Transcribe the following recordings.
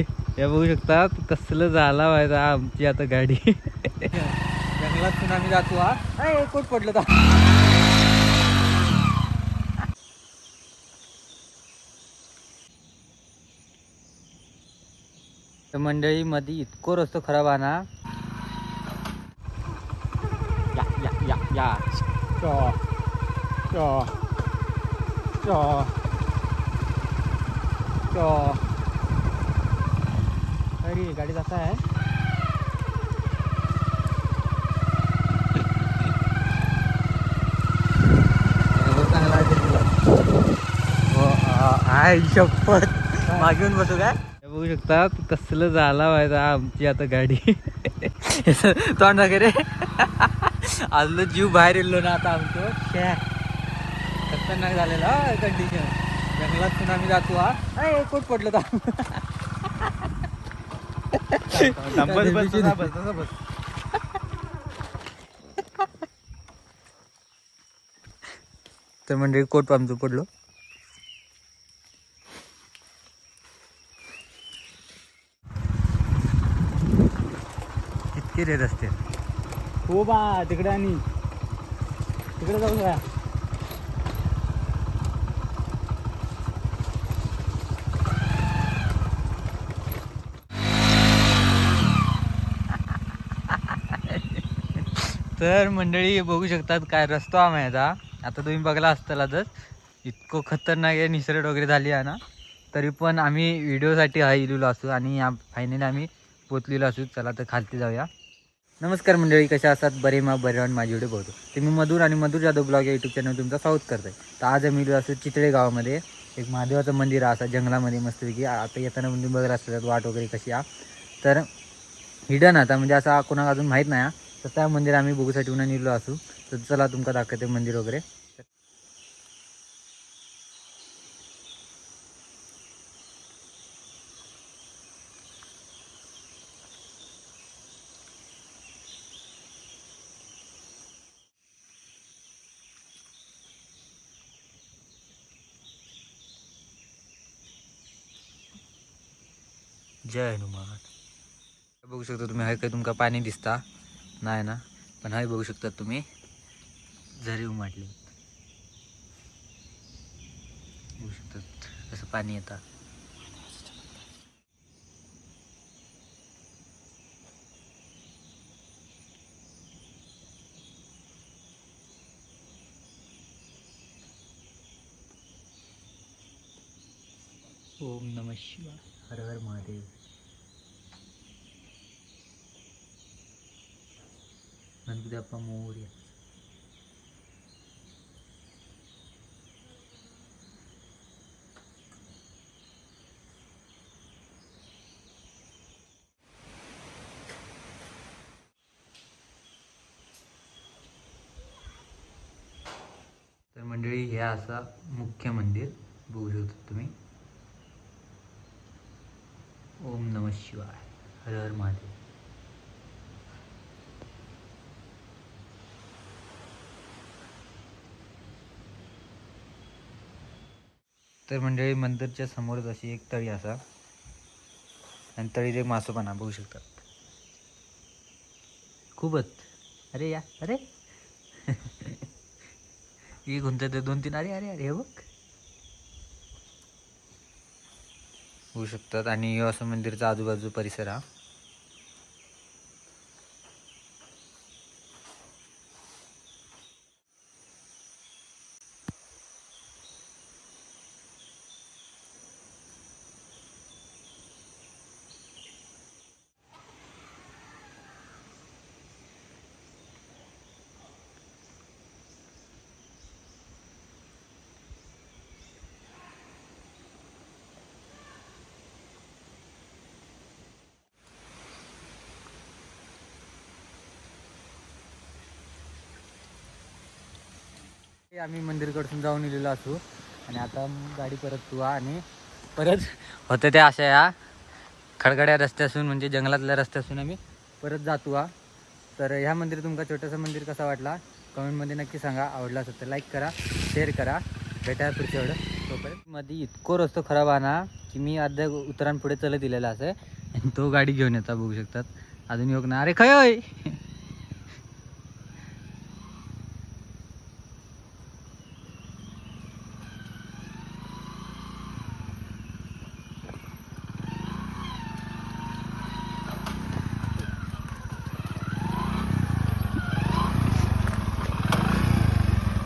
हे बघू शकता कसलं झाला व्हायचा आमची आता गाडी. जंगलात आम्ही जातो हा. कोट पडलं तर? मंडळी मध्ये इतकं रस्तो खराब आहे ना. या या या या. चॉ चॉ चॉ चॉ. अरे गाडी जाता आहे. हो आय शपथ. मागून बसू काय? बघू शकता कसलं झाला व्हायचा आमची आता गाडी. तोंड वगैरे आजलं जीव बाहेर येलो ना आता आमचं. खतरनाक झालेला कंडिशन जंगलात आम्ही जातो हा. कोट पडलं तर? बस, बस, बस, बस, बस. तर म्हणजे कोट आमचं पडलो. कितके रे रस्ते. हो बा तिकडे आणि. तिकडे जाऊ का तर मंडळी बघू शकतात काय रस्तो आम्ही आता. आता तुम्ही बघला असतालातच इतकं खतरनाक आहे निसर्ग वगैरे झाली आहे ना. तरी पण आम्ही व्हिडिओसाठी हा इलेलो असू आणि या फायनली आम्ही पोचलेलो असू. चला तर खालती जाऊया. नमस्कार मंडळी कशा असतात? बरे मा बरे राहून माझी व्हिडिओ बघतो ते मी मधुर आणि मधुर जाधव ब्लॉग या यूट्यूब चॅनल तुमचा साऊथ आहे तर आज आम्ही इलो असू चितळे गावामध्ये. एक महादेवाचं मंदिर असं जंगलामध्ये मस्तपैकी. आता येताना तुम्ही बघत असतात वाट वगैरे कशी आहे. तर हिडन आता म्हणजे असं कोणाला अजून माहीत नाही तर त्या मंदिर आम्ही बघूसाठी उन्हा निघलो असू. तर चला तुमका दाखवते मंदिर वगैरे. जय हनुमान. बघू शकता तुम्ही हाय काय तुमका पाणी दिसता? नाही ना? पण हाय बघू शकता तुम्ही. झरी उमाटली. बघू शकतात कसं पाणी येतं. ओम नम शिवाय. हर हर महादेव. गणपती बाप्पा मोर्या तर मंडळी हे असा मुख्य मंदिर बघू शकता तुम्ही ओम नम शिवाय. हर हर महादेव. तर मंडळी मंदिरच्या समोरच अशी एक तळी असा. आणि तळीत एक मासोपाना बघू शकतात खूपच. अरे या अरे. एक गुंत ते दोन तीन अरे अरे अरे हे बघ. होऊ शकतात. आणि असं मंदिरचा आजूबाजू परिसर हा. आम्ही मंदिरकडून जाऊन इलेलो असू. आणि आता गाडी परत तू आणि परत होतं त्या अशा या खडखड्या रस्त्यासून म्हणजे जंगलातल्या रस्त्यासून आम्ही परत जातो हा तर ह्या मंदिर तुमका छोटंसं मंदिर कसा वाटला? कमेंटमध्ये नक्की सांगा. आवडला असेल तर लाईक करा शेअर करा. भेटायला पुढच्या वेळेस. तोपर्यंत मध्ये इतको रस्तो खराब आहे ना की मी अर्ध्या उतरांपुढे चलत दिलेला असं. आणि तो गाडी घेऊन येता बघू शकतात. अजून योग ना. अरे खय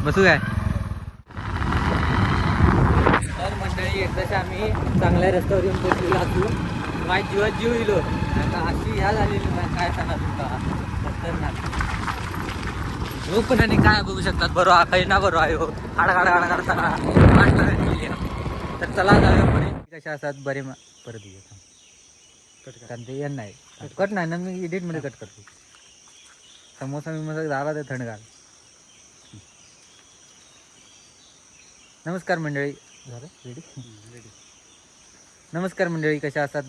बसू काय? तर मंडळी एकदाच्या आम्ही चांगल्या रस्त्यावर येऊन पोहोचलेलो असू माझ्या जीवात जीव येलो आता अशी ह्या झालेली काय सांगा खतरनाक. जो पण आणि काय बघू शकतात? बरो हा काही ना बरो आहे हो वाट लागली आहे. तर चला जाऊया पुढे. कशा असतात? बरे मा- परत येऊ कारण ते येण नाही. कट नाही ना मी एडिटमध्ये कट करतो. समोसा बिमोसा झाला तर थंडगार नमस्कार मंडळी. झालं? रेडी नमस्कार मंडळी कशा असतात